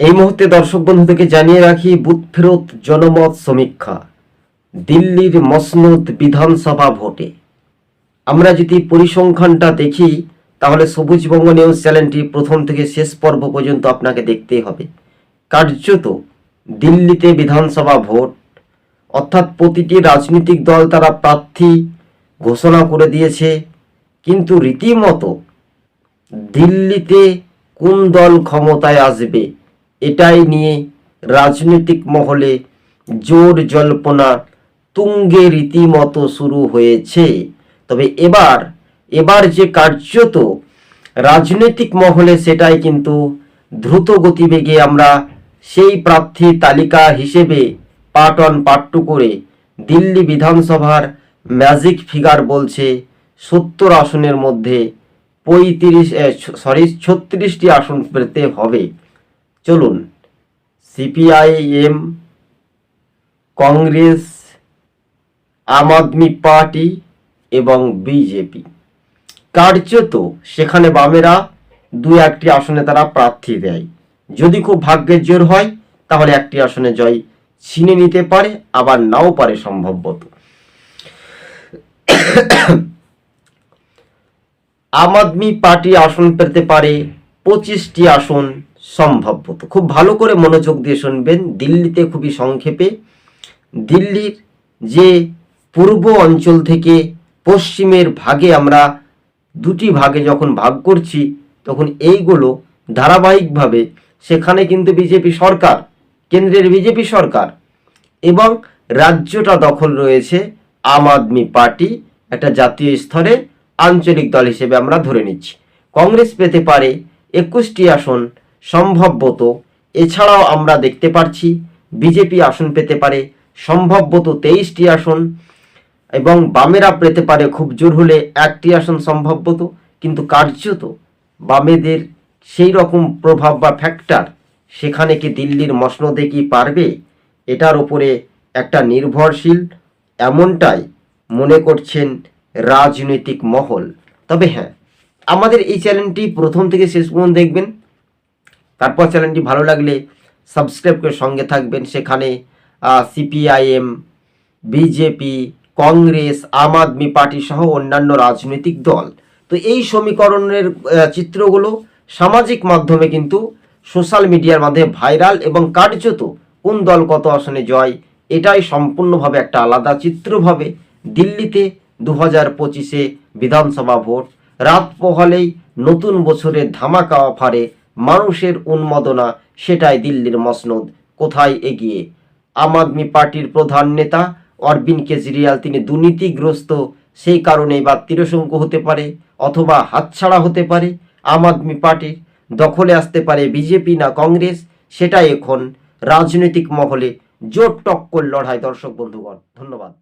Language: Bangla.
এই মুহূর্তে দর্শক বন্ধুদেরকে জানিয়ে রাখি, বুথ ফেরত জনমত সমীক্ষা। দিল্লির মসনদ বিধানসভা ভোটে। আমরা যদি পরিসংখ্যানটা দেখি, তাহলে সবুজবঙ্গ নিউজ চ্যানেলটি প্রথম থেকে শেষ পর্ব পর্যন্ত আপনাকে দেখতেই হবে। কার্যত দিল্লিতে বিধানসভা ভোট, অর্থাৎ প্রতিটি রাজনৈতিক দল তারা প্রার্থী ঘোষণা করে দিয়েছে। কিন্তু রীতিমতো দিল্লিতে কোন দল ক্ষমতায় আসবে? এটাই নিয়ে রাজনৈতিক মহলে জোর জল্পনা তুঙ্গে রীতিমতো শুরু হয়েছে। তবে এবার এবার যে কার্যত রাজনৈতিক মহলে সেটাই কিন্তু দ্রুত গতিবেগে আমরা সেই প্রার্থী তালিকা হিসেবে পার্ট ওয়ান পার্ট টু করে দিল্লি বিধানসভার ম্যাজিক ফিগার বলছে সত্তর আসনের মধ্যে পঁয়ত্রিশ সরি ছত্রিশটি আসন পেতে হবে। চলুন, সিপিআইএম, কংগ্রেস, আম আদমি পার্টি এবং বিজেপি। কার্যত সেখানে বামেরা দু একটি আসনে তারা প্রার্থী দেয়। যদি খুব ভাগ্যের জোর হয়, তাহলে একটি আসনে জয় ছিনে নিতে পারে, আবার নাও পারে সম্ভবত। আম আদমি পার্টি আসন পেতে পারে পঁচিশটি আসন। সম্ভবত খুব ভালো করে মনোযোগ দিয়ে শুনবেন। দিল্লিতে খুবই সংক্ষেপে। দিল্লির যে পূর্ব অঞ্চল থেকে পশ্চিমের ভাগে আমরা দুটি ভাগে যখন ভাগ করছি, তখন এইগুলো ধারাবাহিকভাবে সেখানে কিন্তু বিজেপি সরকার, কেন্দ্রের বিজেপি সরকার এবং রাজ্যটা দখল রয়েছে আম আদমি পার্টি, একটা জাতীয় স্তরে আঞ্চলিক দল হিসেবে আমরা ধরে নিচ্ছি। কংগ্রেস পেতে পারে একুশটি আসন সম্ভবত, এছাড়াও আমরা দেখতে পারছি, বিজেপি আসন পেতে পারে, সম্ভবত তেইশটি আসন, এবং বামেরা পেতে পারে খুব জোর হলে একটি আসন সম্ভবত, কিন্তু কার্যত বামেদের সেই রকম প্রভাব বা ফ্যাক্টর সেখানে কি দিল্লির মসনদে কি পারবে, এটার উপরে একটা নির্ভরশীল এমনটাই মনে করছেন রাজনৈতিক মহল। তবে হ্যাঁ আমাদের এই চ্যানেলটি প্রথম থেকে শেষ পর্যন্ত দেখবেন। তারপর চ্যানেলটি ভালো লাগলে সাবস্ক্রাইব করে সঙ্গে থাকবেন। সেখানে CPIM, BJP, Congress, Aam Aadmi party সহ অন্যান্য রাজনৈতিক দল। তো এই সমীকরণের চিত্রগুলো সামাজিক মাধ্যমে কিন্তু সোশ্যাল মিডিয়ার মাধ্যমে ভাইরাল এবং কার্যত কোন দল কত আসনে জয়, এটাই সম্পূর্ণভাবে একটা আলাদা চিত্রভাবে দিল্লিতে দু হাজার পঁচিশে বিধানসভা ভোট। রাত পোহালেই নতুন বছরের ধামাকা অফারে মানুষের উন্মাদনা, সেটাই দিল্লির মসনদ। কোথায় এগিয়ে? আম আদমি পার্টির প্রধান নেতা অরবিন্দ কেজরিওয়াল তিনি দুর্নীতিগ্রস্ত, সেই কারণে এবার তিরশঙ্কু হতে পারে অথবা হাতছাড়া হতে পারে। আম আদমি পার্টির দখলে আসতে পারে বিজেপি না কংগ্রেস, সেটাই এখন রাজনৈতিক মহলে জোর টক্কর লড়াই। দর্শক বন্ধুগণ, ধন্যবাদ।